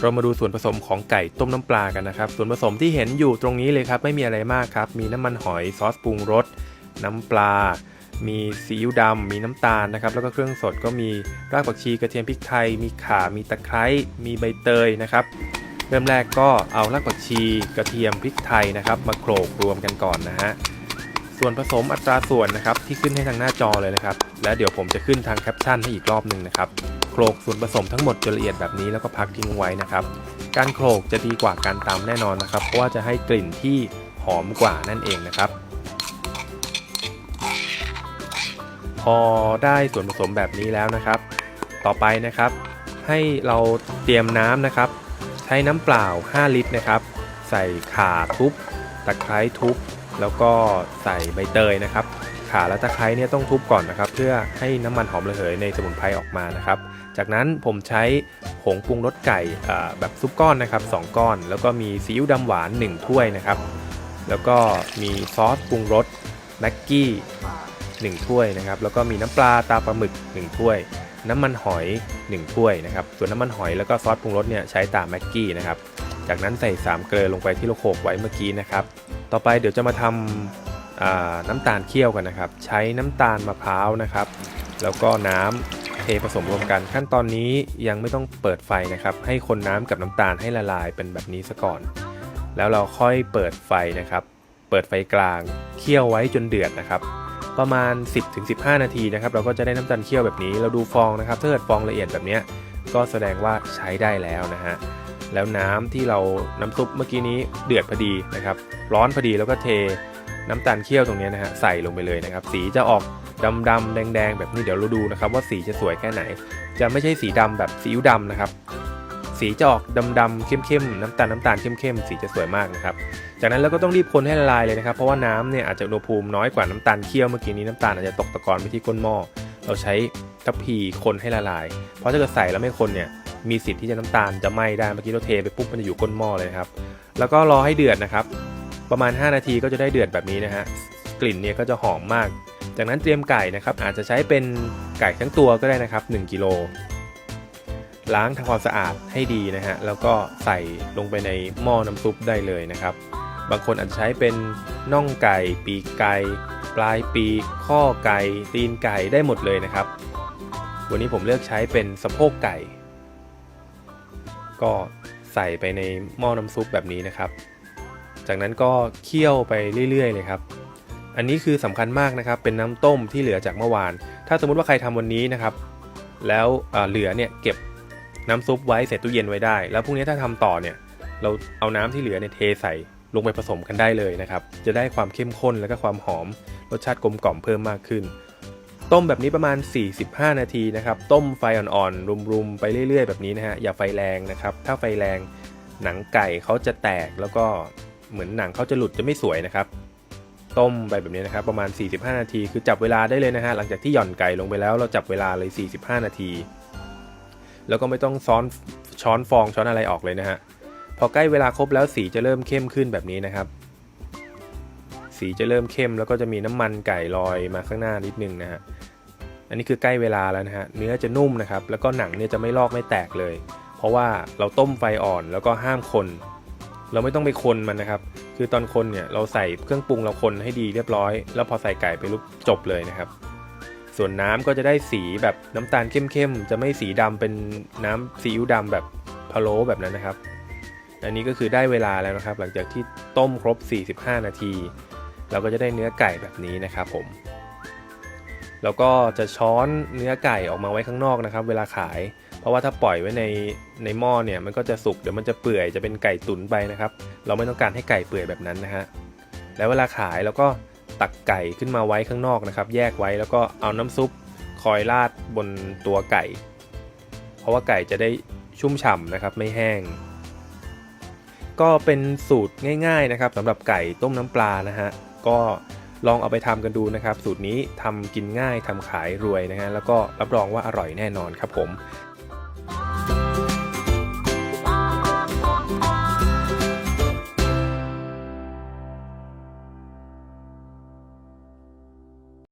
เรามาดูส่วนผสมของไก่ต้มน้ำปลากันนะครับ ส่วนผสมที่เห็นอยู่ตรงนี้เลยครับ ไม่มีอะไรมากครับ มีน้ำมันหอยซอสปรุงรส น้ำปลา มีซีอิ๊วดำมีน้ำตาลนะครับ แล้วก็เครื่องสดก็มีรากผักชีกระเทียมพริกไทย มีข่า มีตะไคร้ มีใบเตยนะครับ เริ่มแรกก็เอารากผักชีกระเทียมพริกไทยนะครับมาโขลกรวมกันก่อนนะฮะส่วนผสมอัตราส่วนนะครับที่ขึ้นให้ทางหน้าจอเลยนะครับ และเดี๋ยวผมจะขึ้นทางแคปชั่นให้อีกรอบหนึ่งนะครับ โขลกส่วนผสมทั้งหมดจนละเอียดแบบนี้แล้วก็พักทิ้งไว้นะครับ การโขลกจะดีกว่าการตำแน่นอนนะครับ เพราะว่าจะให้กลิ่นที่หอมกว่านั่นเองนะครับ พอได้ส่วนผสมแบบนี้แล้วนะครับ ต่อไปนะครับ ให้เราเตรียมน้ำนะครับ ใช้น้ำเปล่า 5 ลิตรนะครับ ใส่ข่าทุบตะไคร้ทุบแล้วก็ใส่ใบเตยนะครับ ข่าและตะไคร้เนี่ยต้องทุบก่อนนะครับ เพื่อให้น้ำมันหอมระเหยในสมุนไพรออกมานะครับ จากนั้นผมใช้ผงปรุงรสไก่แบบซุปก้อนนะครับ2ก้อน แล้วก็มีซีอิ๊วดำหวาน 1 ถ้วยนะครับ แล้วก็มีซอสปรุงรสแม็กกี้1ถ้วยนะครับ แล้วก็มีน้ำปลาตาปลาหมึก 1 ถ้วย น้ำมันหอย 1 ถ้วยนะครับ ส่วนน้ำมันหอยแล้วก็ซอสปรุงรสเนี่ยใช้ตามแม็กกี้นะครับ จากนั้นใส่สามเกลือลงไปที่เราโขลกไว้เมื่อกี้นะครับ ต่อไปเดี๋ยวจะมาทำ น้ำตาลเคี่ยวกันนะครับ ใช้น้ำตาลมะพร้าวนะครับ แล้วก็น้ำเทผสมรวมกัน ขั้นตอนนี้ยังไม่ต้องเปิดไฟนะครับ ให้คนน้ำกับน้ำตาลให้ละลายเป็นแบบนี้ซะก่อน แล้วเราค่อยเปิดไฟนะครับ เปิดไฟกลางเคี่ยวไว้จนเดือดนะครับ ประมาณ 10-15 นาทีนะครับ เราก็จะได้น้ำตาลเคี่ยวแบบนี้ เราดูฟองนะครับถ้าเกิดฟองละเอียดแบบนี้ก็แสดงว่าใช้ได้แล้วนะฮะแล้วน้ำที่เราน้ำซุปเมื่อกี้นี้เดือดพอดีนะครับ ร้อนพอดีแล้วก็เท น้ำตาลเคี่ยวตรงนี้นะฮะใส่ลงไปเลยนะครับ สีจะออกดำดำแดงแดงๆแบบนี้เดี๋ยวเราดูนะครับ ว่าสีจะสวยแค่ไหน จะไม่ใช่สีดำแบบซีอิ๊วดำนะครับ สีจะออกดำดำเข้มเข้มๆน้ำตาลน้ำตาลเข้มเข้มๆสีจะสวยมากนะครับ จากนั้นเราก็ต้องรีบคนให้ละลายเลยนะครับ เพราะว่าน้ำเนี่ยอาจจะอุณหภูมิน้อยกว่าน้ำตาลเคี่ยวเมื่อกี้นี้น้ำตาลอาจจะตกตะกอนไปที่ก้นหม้อเราใช้ทัพพีคนให้ละลาย เพราะถ้าเกิดใส่แล้วไม่คนเนี่ยมีสิทธิ์ที่จะน้ำตาลจะไหม้ได้เมื่อกี้เราเทไปปุ๊บมันจะอยู่ก้นหม้อเลยครับ แล้วก็รอให้เดือดนะครับ ประมาณ 5 นาทีก็จะได้เดือดแบบนี้นะฮะกลิ่นเนี่ยก็จะหอมมาก จากนั้นเตรียมไก่นะครับอาจจะใช้เป็นไก่ทั้งตัวก็ได้นะครับ 1กิโลล้างทำความสะอาดให้ดีนะฮะแล้วก็ใส่ลงไปในหม้อน้ำซุปได้เลยนะครับ บางคนอาจจะใช้เป็นน่องไก่ ปีกไก่ปลายปีกข้อไก่ตีนไก่ได้หมดเลยนะครับ วันนี้ผมเลือกใช้เป็นสะโพกไก่ ก็ใส่ไปในหม้อน้ำซุปแบบนี้นะครับ จากนั้นก็เคี่ยวไปเรื่อยๆ เลยครับ อันนี้คือสำคัญมากนะครับ เป็นน้ำต้มที่เหลือจากเมื่อวาน ถ้าสมมุติว่าใครทำวันนี้นะครับ แล้วเหลือเนี่ยเก็บน้ำซุปไว้เสร็จตู้เย็นไว้ได้ แล้วพรุ่งนี้ถ้าทำต่อเนี่ย เราเอาน้ำที่เหลือเนี่ยเทใส่ลงไปผสมกันได้เลยนะครับ จะได้ความเข้มข้นแล้วก็ความหอม รสชาติกลมกล่อมเพิ่มมากขึ้น ต้มแบบนี้ประมาณ 45 นาทีนะครับ ต้มไฟอ่อนๆ รุมๆ ไปเรื่อยๆ แบบนี้นะฮะ อย่าไฟแรงนะครับ ถ้าไฟแรงหนังไก่เขาจะแตกแล้วก็ เหมือนหนังเขาจะหลุดจะไม่สวยนะครับต้มไปแบบนี้นะครับประมาณ 45 นาที คือจับเวลาได้เลยนะฮะหลังจากที่หย่อนไก่ลงไปแล้วเราจับเวลาเลย 45 นาที แล้วก็ไม่ต้องซ้อนช้อนฟองช้อนอะไรออกเลยนะฮะพอใกล้เวลาครบแล้วสีจะเริ่มเข้มขึ้นแบบนี้นะครับ สีจะเริ่มเข้มแล้วก็จะมีน้ำมันไก่ลอยมาข้างหน้านิดนึงนะฮะอันนี้คือใกล้เวลาแล้วนะฮะเนื้อจะนุ่มนะครับแล้วก็หนังเนี่ยจะไม่ลอกไม่แตกเลย เพราะว่าเราต้มไฟอ่อนแล้วก็ห้ามคน เราไม่ต้องไปคนมันนะครับ คือตอนคนเนี่ยเราใส่เครื่องปรุงเราคนให้ดีเรียบร้อย แล้วพอใส่ไก่ไปลุกจบเลยนะครับ ส่วนน้ำก็จะได้สีแบบน้ำตาลเข้มๆ จะไม่สีดำเป็นน้ำซีอิ๊วดำแบบพะโล้แบบนั้นนะครับ อันนี้ก็คือได้เวลาแล้วนะครับ หลังจากที่ต้มครบ 45 นาที เราก็จะได้เนื้อไก่แบบนี้นะครับผม แล้วก็จะช้อนเนื้อไก่ออกมาไว้ข้างนอกนะครับ เวลาขายเราะว่าถ้าปล่อยไว้ในในหม้อเนี่ยมันก็จะสุกเดี๋ยวมันจะเปื่อยจะเป็นไก่ตุ๋นไปนะครับ เราไม่ต้องการให้ไก่เปื่อยแบบนั้นนะฮะแล้วเวลาขายเราก็ตักไก่ขึ้นมาไว้ข้างนอกนะครับ แยกไว้แล้วก็เอาน้ำซุปคอยราดบนตัวไก่ เพราะว่าไก่จะได้ชุ่มฉ่ำนะครับไม่แห้ง ก็เป็นสูตรง่าย ๆนะครับสำหรับไก่ต้มน้ำปลานะฮะก็ลองเอาไปทำกันดูนะครับ สูตรนี้ทำกินง่ายทำขายรวยนะฮะแล้วก็รับรองว่าอร่อยแน่นอนครับผม